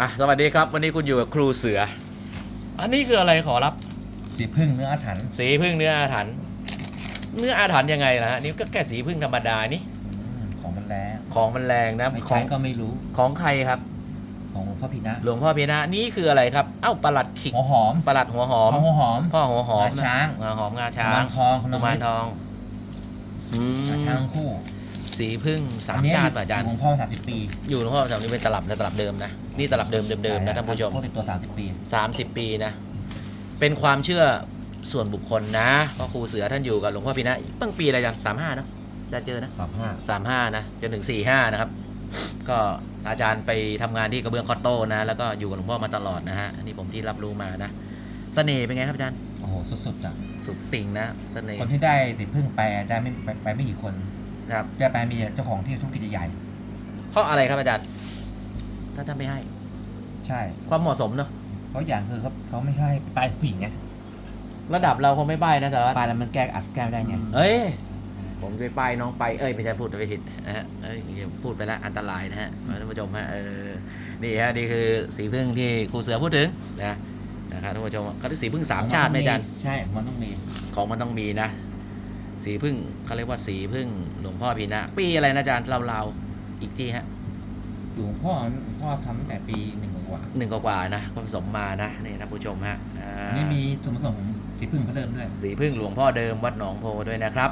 อะสวัสดีครับ วันนี้คุณอยู่กับครูเสือ อันนี้คืออะไรขอรับ สีพึ่งเนื้ออาถรรพ์สีพึ่งเนื้ออาถรรพ์เนื้ออาถรรพ์ยังไงนะฮะนี่ก็แค่สีพึ่งธรรมดานี่อืมของมันแรงของมันแรงนะไม่ขอใช้งก็ไม่รู้ของใครครับ ของหลวงพ่อพีนะหลวงพ่อพีนะนี่คืออะไรครับ เอ้าประหลัดขิกหัวหอมประหลัดหัวหอมหัวหอม พ่อหัวหอมงาช้าง งาหอมงาช้ากุงมารทองกุมารทองอืมงาช้างทั้งคู่ สีพึ่งสามอันนี้ชาติป่ะอาจารย์หลวงพ่อสามสิบปี อยู่หลวงพ่อสามนี้เป็นตลับนะตลับเดิมนะนี่ตลับเดิมเดิมๆนะท่านผู้ชมพวกติดตัวสามสิบปี30ปีนะ เป็นความเชื่อส่วนบุคคลนะเพราะครูเสือท่านอยู่กับหลวงพ่อพีนะตั้งปีอะไรกันสามห้านะจะเจอนะสามห้าสามห้านะจนถึงสี่ห้านะครับ ก็อาจารย์ไปทำงานที่กระเบื้องคอตโต้นะ แล้วก็อยู่กับหลวงพ่อมาตลอดนะฮะอันนี่ผมที่รับรู้มานะเสน่ห์เป็นไงครับอาจารย์โอ้โหสุดๆอะสุดติ่งนะเสน่ห์คนที่ได้สีพึ่งแปลได้ไม่ไปไปไม่กี่คน ครับจะแปลมีเจ้าของที่ธุรกิจใหญ่เพราะอะไรครับอาจารย์ถ้าท่านไม่ให้ๆใช่ความเหมาะสมเนาะเพราะอย่างคือเขาเขาไม่ให้ป้ายผู้หญิงไงระดับเราคงไม่ป้ายนะสารวัตรป้ายแล้วมันแก้อัดแก้ไม่ได้ไงเอ้ยผมไปป้ายน้องไปเอ้ยไม่ใช่พูดไปผิดนะฮะเอ้ยอย่าพูดไปแล้วอันตรายนะฮะท่านผู้ชมฮะเออนี่ฮะนี่คือสีพึ่งที่ครูเสือพูดถึงนะนะครับท่านผู้ชมก็คือสีพึ่งสามชาติไหมอาจารย์ใช่มันต้องมีของมันต้องมีนะ สีพึ่งเขาเรียกว่าสีพึ่งหลวงพ่อพีนะปีอะไรนะอาจารย์เราๆอีกทีฮะหลวงพ่อหลวงพ่อทำตั้งแต่ปีหนึ่งกว่าหนึ่งกว่าๆนะก็ผสมมานะนี่ท่านผู้ชมฮะอ่านี่มีส่วนผสมของสีพึ่งเพิ่มด้วยสีพึ่งหลวงพ่อเดิมวัดหนองโพด้วยนะครับ